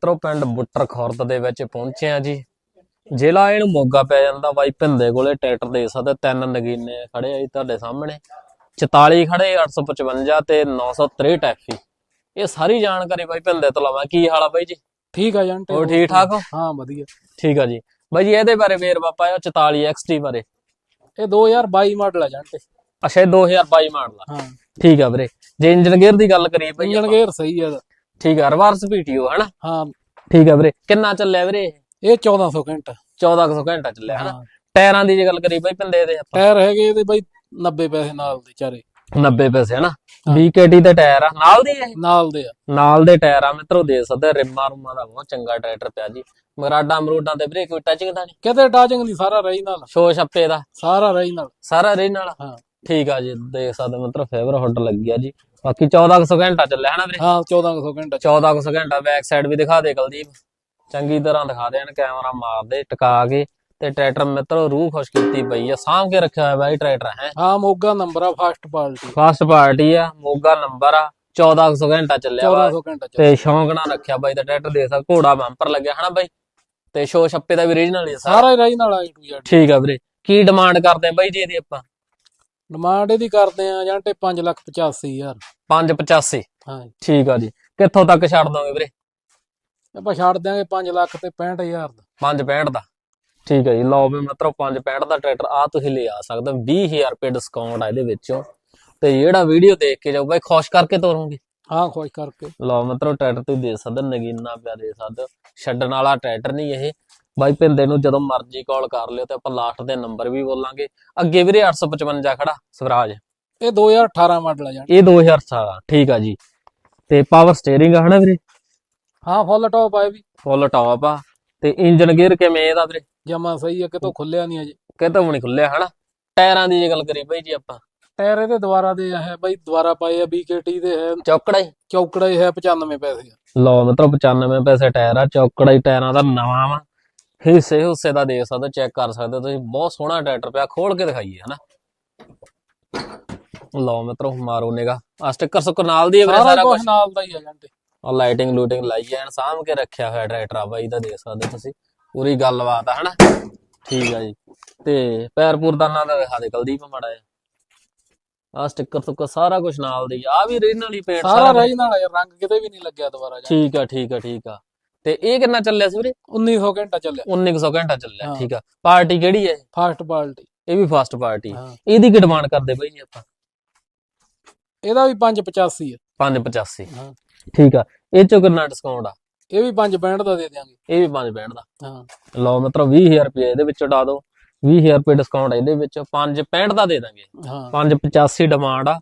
ਮਿੱਤਰੋ ਪਿੰਡ ਬੁੱਟਰ ਖੁਰਦ ਦੇ ਵਿੱਚ ਪਹੁੰਚੇ ਆ ਜੀ। ਜ਼ਿਲ੍ਹਾ ਇਹਨੂੰ ਮੋਗਾ ਪੈ ਜਾਂਦਾ ਬਾਈ ਭਿੰਦੇ ਕੋਲੇ ਟਰੈਕਟਰ ਦੇ ਸਕਦੇ ਤਿੰਨ ਨਗੀਨੇ ਖੜੇ ਆ ਜੀ ਤੁਹਾਡੇ ਸਾਹਮਣੇ। 44 ਖੜੇ 855 ਤੇ 963 ਐਫੀ ਇਹ ਸਾਰੀ ਜਾਣਕਾਰੀ ਬਾਈ ਭਿੰਦੇ ਤੋਂ ਲਵਾਂ। ਕੀ ਹਾਲ ਆ ਬਾਈ ਜੀ? ਠੀਕ ਆ ਜੰਟੇ ਹੋਰ ਠੀਕ ਠਾਕ ਹੋ? ਹਾਂ ਵਧੀਆ। ਠੀਕ ਆ ਜੀ। ਬਾਈ ਜੀ ਇਹਦੇ ਬਾਰੇ ਵੇਰਵਾ ਪਾਇਓ 44 XT ਬਾਰੇ। ਇਹ 2022 ਮਾਡਲ ਆ ਅੱਛਾ ਇਹ 2022 ਮਾਡਲ ਆ। ਹਾਂ। ਠੀਕ ਆ ਵੀਰੇ। ਜੇ ਇੰਜਨ ਗੇਅਰ ਦੀ ਗੱਲ ਕਰੀਏ ਬਾਈ ਇੰਜਨ ਗੇਅਰ ਸਹੀ ਆ। ਠੀਕ ਆ ਰਿਵਰਸ ਪੀਟੀਓ ਹਨਾ ਹਾਂ। ਠੀਕ ਆ ਵੀਰੇ ਕਿੰਨਾ ਚੱਲਿਆ ਵੀਰੇ ਇਹ? ਇਹ 1400 ਘੰਟਾ। 1400 ਘੰਟਾ ਚੱਲਿਆ ਹਨਾ ਟਾਇਰਾਂ ਦੀ ਜੇ ਗੱਲ ਕਰੀ ਬਾਈ ਪਿੰਦੇ ਦੇ ਆਪਾਂ ਟਾਇਰ ਹੈਗੇ ਇਹਦੇ ਬਾਈ 90 ਪੈਸੇ ਨਾਲ ਦੇ ਚਾਰੇ। 90 ਪੈਸੇ ਹਨਾ ਹਾਂ। 20 ਕੇਟੀ ਦੇ ਟਾਇਰ ਆ ਨਾਲ ਦੇ ਇਹ? ਨਾਲ ਦੇ ਆ। ਨਾਲ ਦੇ ਟਾਇਰ ਆ ਮਿੱਤਰੋ ਦੇ ਸਕਦੇ ਰਿਮਾਂ ਰੁਮਾਂ ਦਾ ਬਹੁਤ ਚੰਗਾ ਟਰੈਕਟਰ ਪਿਆ ਜੀ। ਮਰਾਡਾ ਅਮਰੂਡਾਂ ਤੇ ਵੀਰੇ ਕੋਈ ਟੱਚਿੰਗ ਦਾ ਨਹੀਂ? ਕਿਤੇ ਟਾਚਿੰਗ ਨਹੀਂ ਸਾਰਾ ਰਹੀ ਨਾਲ। ਸ਼ੋ ਛੱਪੇ ਦਾ। ਸਾਰਾ ਰਹੀ ਨਾਲ। ਸਾਰਾ ਰੇ ਨਾਲ? ਹਾਂ। ਠੀਕ ਆ ਜੀ ਦੇਖ ਸਕਦੇ ਮਿੱਤਰੋ ਫੇਵਰ ਹੁੱਡ ਲੱਗੀ ਆ ਜੀ। ਬਾਕੀ 1400 ਘੰਟਾ ਚੱਲਿਆ ਹਨਾ ਵੀਰੇ? ਹਾਂ 1400 ਘੰਟਾ 1400 ਘੰਟਾ ਬੈਕ ਸਾਈਡ ਵੀ ਦਿਖਾ ਦੇ ਕੁਲਦੀਪ। ਚੰਗੀ ਤਰ੍ਹਾਂ ਦਿਖਾ ਦੇ ਇਹਨ ਕੈਮਰਾ ਮਾਰ ਦੇ ਟਿਕਾ ਕੇ ਤੇ ਟਰੈਕਟਰ ਮਿੱਤਰੋ ਰੂਹ ਖੁਸ਼ ਕੀਤੀ ਪਈ ਆ। ਸਾਂਭ ਕੇ ਰੱਖਿਆ ਹੋਇਆ ਬਾਈ ਟਰੈਕਟਰ ਹੈ? ਹਾਂ ਮੋਗਾ ਨੰਬਰ ਆ ਫਸਟ ਪਾਰਟੀ ਫਸਟ ਪਾਰਟੀ ਆ ਮੋਗਾ ਨੰਬਰ ਆ 1400 ਘੰਟਾ ਚੱਲਿਆ ਵਾ 1400 ਘੰਟਾ ਤੇ ਸ਼ੌਂਕ ਨਾਲ ਰੱਖਿਆ ਬਾਈ ਦਾ ਟਰੈਕਟਰ ਦੇ ਸਕਦਾ ਘੋੜਾ ਬੰਪਰ ਲੱਗਿਆ ਹਨਾ ਬਾਈ? ਤੇ ਸ਼ੋ ਛੱਪੇ ਦਾ ਵੀ ਰੀਜਨਲ ਹੀ ਸਾਰਾ। ਹੀ ਰਹੀ ਨਾਲ ਆ ਠੀਕ ਆ ਵੀਰੇ। ਕੀ ਡਿਮਾਂਡ ਕਰਦੇ ਆ ਬਾਈ ਜੀ ਇਹਦੀ ਆਪਾਂ? ਡਿਮਾਂਡ ਇਹਦੀ ਕਰਦੇ ਆ ਜੰਟੇ 585000 585 ਹਾਂ। ਠੀਕ ਆ ਜੀ। ਕਿੱਥੋਂ ਤੱਕ ਛੱਡ ਦੋਗੇ ਵੀਰੇ? ਆਪਾਂ ਛੱਡ ਦਿਆਂਗੇ 5 ਲੱਖ ਤੇ 65000 ਦਾ। 565 ਦਾ? ਠੀਕ ਹੈ ਜੀ। ਲਓ ਵੀ ਮਤਲਬ 565 ਦਾ ਟਰੈਕਟਰ ਆ ਤੁਸੀਂ ਲੈ ਆ ਸਕਦੇ ਹੋ। 20000 ਰੁਪਏ ਡਿਸਕਾਊਂਟ ਆ ਇਹਦੇ ਵਿੱਚੋਂ। ਤੇ ਜਿਹੜਾ ਵੀਡੀਓ ਦੇਖ ਕੇ ਜਾਓ ਬਾਈ ਖੁਸ਼ ਕਰਕੇ ਤੋਰੋਗੇ? ਹਾਂ ਖੁਸ਼ ਕਰਕੇ। ਲਓ ਮਤਲਬ ਟਰੈਕਟਰ ਤੁਸੀਂ ਦੇ ਸਕਦੇ ਹੋ, ਨਗੀਨਾ ਪਿਆ ਦੇ ਸਕਦੇ ਹੋ। ਛੱਡਣ ਵਾਲਾ ਟਰੈਕਟਰ ਨਹੀਂ ਇਹ। ਬਾਈ ਪਿੰਦੇ ਨੂੰ ਜਦੋਂ ਮਰਜ਼ੀ ਕਾਲ ਕਰ ਲਿਓ ਤੇ ਆਪਾਂ ਲਾਸਟ ਦੇ ਨੰਬਰ ਵੀ ਬੋਲਾਂਗੇ। ਅੱਗੇ ਵੀਰੇ 855 ਖੜਾ ਸਵਰਾਜ। ਇਹ 2018 ਮਾਡਲ ਆ ਜੰਟੇ ਇਹ 2018 ਠੀਕ ਆ ਜੀ। ਤੇ ਪਾਵਰ ਸਟੀਅਰਿੰਗ ਆ ਹਨਾ ਵੀਰੇ? ਹਾਂ ਫੁੱਲ ਟੌਪ ਆ ਵੀ। ਫੁੱਲ ਟੌਪ ਆ। ਤੇ ਇੰਜਨ ਗੇਅਰ ਕਿਵੇਂ ਇਹਦਾ ਵੀਰੇ? ਜਮਾ ਸਹੀ ਆ ਕਿਤੋਂ ਖੁੱਲਿਆ ਨਹੀਂ ਅਜੇ। ਕਿਤੋਂ ਵੀ ਨਹੀਂ ਖੁੱਲਿਆ ਹਨਾ? ਟਾਇਰਾਂ ਦੀ ਜੇ ਗੱਲ ਕਰੀ ਬਾਈ ਜੀ ਆਪਾਂ। ਟਾਇਰ ਇਹਦੇ ਦੁਆਰਾ ਦੇ ਹੈ ਬਾਈ ਦੁਆਰਾ ਪਾਏ ਆ BKT ਦੇ ਹੈ। ਚੌਕੜਾ ਹੀ। ਚੌਕੜਾ ਹੀ ਹੈ 95 ਪੈਸੇ ਲਓ ਮਤਲਬ 95 ਪੈਸੇ ਟਾਇਰ ਆ ਚੌਕੜਾ ਹੀ ਟਾਇਰਾਂ ਦਾ ਨਵਾਂ ਵਾ। ਹਿੱਸੇ ਹੁੱਸੇ ਦਾ ਦੇਖ ਸਕਦੇ ਚੈੱਕ ਕਰ ਸਕਦੇ ਹੋ ਤੁਸੀਂ। ਬਹੁਤ ਸੋਹਣਾ ਟਰੈਕਟਰ ਪਿਆ ਖੋਲ ਕੇ ਦਿਖਾਈਏ ਹਨਾ। ਲਓ ਮਿੱਤਰੋ ਮਾਰੋ ਨਿਗਾ ਆ ਸਟicker ਸੁੱਕਰ ਨਾਲ ਦੀ ਹੈ ਸਾਰਾ ਕੁਝ ਨਾਲ ਦਾ ਹੀ ਆ ਜੰਟੇ ਆ ਲਾਈਟਿੰਗ ਲੂਟਿੰਗ ਲਾਈ ਐਨ ਸਾਂਭ ਕੇ ਰੱਖਿਆ ਹੋਇਆ ਟਰੈਕਟਰ ਆ ਬਾਈ ਦਾ ਦੇਖ ਸਕਦੇ ਹੋ ਤੁਸੀਂ। ਪੂਰੀ ਗੱਲਬਾਤ ਆ ਹਨਾ। ਠੀਕ ਆ ਜੀ। ਤੇ ਪੈਰ ਪੂਰਦਾਨਾ ਦਾ ਦਿਖਾ ਦੇ ਕੁਲਦੀਪ ਮਾੜਾ ਆ ਸਟicker ਸੁੱਕਰ ਸਾਰਾ ਕੁਝ ਨਾਲ ਦੀ ਆ। ਵੀ ਰੀਜਨਲ ਹੀ ਪੇਂਟ ਸਾਰਾ ਰਹੀ ਨਾਲ ਆ ਰੰਗ ਕਿਤੇ ਵੀ ਨਹੀਂ ਲੱਗਿਆ ਦੁਬਾਰਾ ਠੀਕ ਆ ਠੀਕ ਆ ਠੀਕ ਆ। ਤੇ ਇਹ ਕਿੰਨਾ ਚੱਲਿਆ ਸੀ ਵੀਰੇ? 1900 ਘੰਟਾ ਚੱਲਿਆ। 1900 ਘੰਟਾ ਚੱਲਿਆ। ਠੀਕ ਆ। ਪਾਰਟੀ ਕਿਹੜੀ ਹੈ ਫਾਸਟ ਪਾਰਟੀ। ਇਹ ਵੀ ਫਾਸਟ ਪਾਰਟੀ ਹਾਂ। ਇਹਦੀ ਕੀ ਡਿਮਾਂਡ ਕਰਦੇ ਬਈ ਜੀ ਆਪਾਂ? ਇਹਦਾ ਵੀ 585 ਆ। 585 ਹਾਂ। ਠੀਕ ਆ। ਇਹ ਚੋਂ ਕਿੰਨਾ ਡਿਸਕਾਊਂਟ ਆ? ਇਹ ਵੀ 565 ਦਾ ਦੇ ਦਿਆਂਗੇ। ਇਹ ਵੀ 5 ਬੈਂਡ ਦਾ। ਹਾਂ। ਲਓ ਮਤਲਬ 20000 ਰੁਪਏ ਇਹਦੇ ਵਿੱਚ ਉਡਾ ਦਿਓ। 20000 ਰੁਪਏ ਡਿਸਕਾਊਂਟ ਇਹਦੇ ਵਿੱਚ। 5 65 ਦਾ ਦੇ ਦਾਂਗੇ। ਹਾਂ। 585 ਡਿਮਾਂਡ ਆ।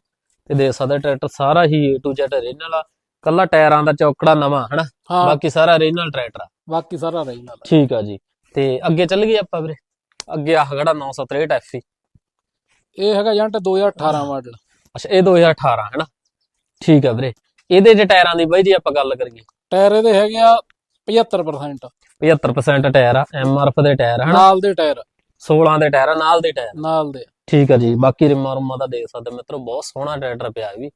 ਤੇ ਦੇ ਸਕਦੇ ਟਰੈਕਟਰ ਸਾਰਾ ਹੀ A to Z ਰੀਜਨਲ ਆ। ਕੱਲਾ ਟਾਇਰਾਂ ਦਾ ਚੌਕੜਾ ਨਵਾਂ ਹਨਾ? ਹਾਂ। ਬਾਕੀ ਸਾਰਾ ਰੀਜਨਲ ਟਰੈਕਟਰ ਆ। ਬਾਕੀ ਸਾਰਾ ਰਹੀ ਨਾਲ ਠੀਕ ਆ ਜੀ। ਤੇ ਅੱਗੇ ਚੱਲ ਗਏ ਆਪਾਂ ਵੀਰੇ? ਅੱਗੇ ਆਹ ਖੜਾ 963 ਐਫੀ ਇਹ ਹੈਗਾ ਜੰਟ 2018 ਮਾਡਲ ਅੱਛਾ ਇਹ 2018 ਹੈ ਨਾ ਠੀਕ ਆ ਵੀਰੇ। ਇਹਦੇ ਜੇ ਟਾਇਰਾਂ ਦੀ ਬਾਈ ਜੀ ਆਪਾਂ ਗੱਲ ਕਰੀਏ। ਟਾਇਰ ਇਹਦੇ ਹੈਗੇ ਆ 75% 75% ਟਾਇਰ ਆ ਐਮਆਰਐਫ ਦੇ ਟਾਇਰ ਹਨ? ਨਾਲ ਦੇ ਟਾਇਰ। 16 ਦੇ ਟਾਇਰ ਆ ਨਾਲ ਦੇ ਟਾਇਰ। ਨਾਲ ਦੇ। ਠੀਕ ਆ ਜੀ। ਬਾਕੀ ਰਿਮਾਂ ਰੁਮਾਂ ਦਾ ਦੇਖ ਸਕਦੇ ਹੋ ਮਿੱਤਰੋ ਬਹੁਤ ਸੋਹਣਾ ਟਰੈਕਟਰ ਪਿਆ ਇਹ ਵੀ।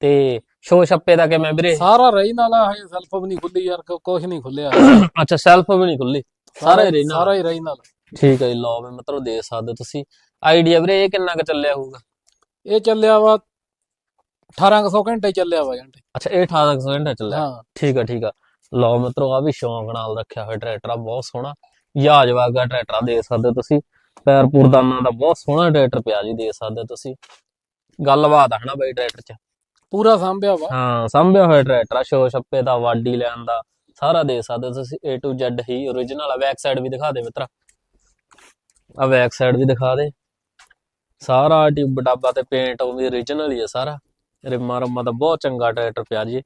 ਤੇ ਸ਼ੋ ਛੱਪੇ ਦਾ ਕਿਵੇਂ ਵੀਰੇ? ਸਾਰਾ ਰਹੀ ਨਾਲ ਆ ਹਜੇ ਸੈਲਫ ਵੀ ਨਹੀਂ ਖੁੱਲੀ ਯਾਰ ਕੁਝ ਨਹੀਂ ਖੁੱਲਿਆ। ਅੱਛਾ ਸੈਲਫ ਵੀ ਨਹੀਂ ਖੁੱਲੀ? ਸਾਰਾ ਹੀ ਰਹਿਣਾ ਸਾਰਾ ਹੀ ਰਹੀ ਨਾਲ ਠੀਕ ਹੈ ਜੀ ਲਓ ਵੀ ਮਿੱਤਰੋ ਦੇਖ ਸਕਦੇ ਹੋ ਤੁਸੀਂ। ਆਈਡੀਆ ਵੀਰੇ ਇਹ ਕਿੰਨਾ ਕੁ ਚੱਲਿਆ ਹੋਊਗਾ? ਇਹ ਚੱਲਿਆ ਵਾ 1800 ਘੰਟੇ ਚੱਲਿਆ ਵਾ ਜੰਟ ਅੱਛਾ ਇਹ 1800 ਘੰਟਾ ਚੱਲਿਆ। ਹਾਂ। ਠੀਕ ਆ ਠੀਕ ਆ ਲਓ ਮਿੱਤਰੋ ਆ ਵੀ ਸ਼ੌਂਕ ਨਾਲ ਰੱਖਿਆ ਹੋਇਆ ਟਰੈਕਟਰ ਆ ਬਹੁਤ ਸੋਹਣਾ। ਯਾਜ ਵਾਗਾ ਟਰੈਕਟਰ ਦੇਖ ਸਕਦੇ ਹੋ ਤੁਸੀਂ। ਪੈਰ ਪੂਰਦਾਨਾ ਦਾ ਬਹੁਤ ਸੋਹਣਾ ਟਰੈਕਟਰ ਪਿਆ ਜੀ ਦੇਖ ਸਕਦੇ ਹੋ ਤੁਸੀਂ। ਗੱਲਬਾਤ ਆ ਹਨਾ ਬਈ ਟਰੈਕਟਰ 'ਚ। ਪੂਰਾ ਸਾਂਭਿਆ ਵਾ। ਹਾਂ ਸੰਭਿਆ ਹੋਇਆ ਟਰੈਕਟਰ ਸ਼ੋ ਛੱਪੇ ਦਾ ਵਾਡੀ ਲੈਣ ਦਾ ਸਾਰਾ ਦੇਖ ਸਕਦੇ ਤੁਸੀਂ A to Z ਹੀ origignal ਆ। ਬੈਕ ਸਾਈਡ ਵੀ ਦਿਖਾ ਦੇ ਮਿੱਤਰਾ। ਆ ਬੈਕ ਸਾਈਡ ਵੀ ਦਿਖਾ ਦੇ। ਸਾਰਾ ਟਿਊਬ ਡੱਬਾ ਤੇ ਪੇਂਟ ਉਹ ਵੀ origignal ਹੀ ਆ ਸਾਰਾ। ਰਿਮਾਂ ਰਮਾਂ ਦਾ ਬਹੁਤ ਚੰਗਾ ਟਰੈਕਟਰ ਪਿਆ ਜੀ।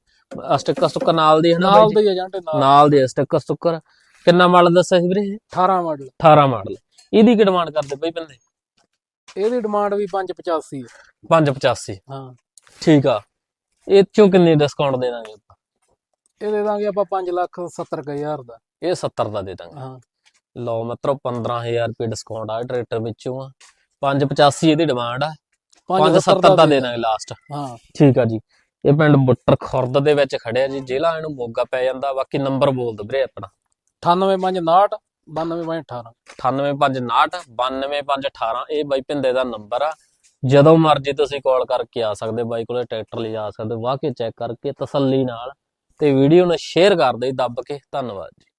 ਸਟਿੱਕਰ ਸਟੁੱਕਰ ਨਾਲ ਦੀ ਹੈ ਨਾ ਨਾਲ? ਦੇ ਹੀ ਆ ਜੰਟ ਨਾਲ। ਦੇ ਸਟicker ਸਟੁੱਕਰ ਕਿੰਨਾ ਮਾਡਲ ਦੱਸਿਆ ਸੀ ਵੀਰੇ 18 ਮਾਡਲ 18 ਮਾਡਲ ਇਹਦੀ ਕੀ ਡਿਮਾਂਡ ਕਰਦੇ ਬਈ ਬੰਦੇ? ਇਹਦੀ ਡਿਮਾਂਡ ਵੀ 585 ਆ। 585 ਹਾਂ। ਠੀਕ ਆ। ਇਹ ਚੋਂ ਕਿੰਨੇ ਡਿਸਕਾਊਂਟ ਦੇ ਦਾਂਗੇ ਆਪਾਂ? ਇਹ ਦੇ ਦਾਂਗੇ ਆਪਾਂ 5 ਲੱਖ 70 ਕੁ ਹਜ਼ਾਰ ਦਾ। ਇਹ 70 ਦਾ ਦੇ ਦਾਂਗੇ। ਹਾਂ। ਲਓ ਮਤਲਬ 15000 ਰੁਪਏ ਡਿਸਕਾਊਂਟ ਆ ਟਰੈਕਟਰ ਵਿੱਚੋਂ ਆ। 585 ਇਹਦੀ ਡਿਮਾਂਡ ਆ। 570 ਦਾ ਦੇ ਦਾਂਗੇ। ਲਾਸਟ ਹਾਂ। ਠੀਕ ਆ ਜੀ। ਇਹ ਪਿੰਡ ਬੁੱਟਰ ਖੁਰਦ ਦੇ ਵਿੱਚ ਖੜਿਆ ਜੀ। ਜ਼ਿਲ੍ਹਾ ਇਹਨੂੰ ਮੋਗਾ ਪੈ ਜਾਂਦਾ। ਬਾਕੀ ਨੰਬਰ ਬੋਲ ਦੋ ਵੀਰੇ ਆਪਣਾ। 98559 92518 98559 92518 ਇਹ ਬਾਈ ਪਿੰਦੇ ਦਾ ਨੰਬਰ ਆ। ਜਦੋਂ ਮਰਜ਼ੀ ਤੁਸੀਂ ਕਾਲ ਕਰਕੇ ਆ ਸਕਦੇ, ਬਾਈ ਕੋਲੇ ਟਰੈਕਟਰ ਲਈ ਆ ਸਕਦੇ, ਵਾਹ ਕੇ ਚੈੱਕ ਕਰਕੇ ਤਸੱਲੀ ਨਾਲ ਤੇ ਵੀਡੀਓ ਨੂੰ ਸ਼ੇਅਰ ਕਰ ਦੇ ਦੱਬ ਕੇ, ਧੰਨਵਾਦ ਜੀ।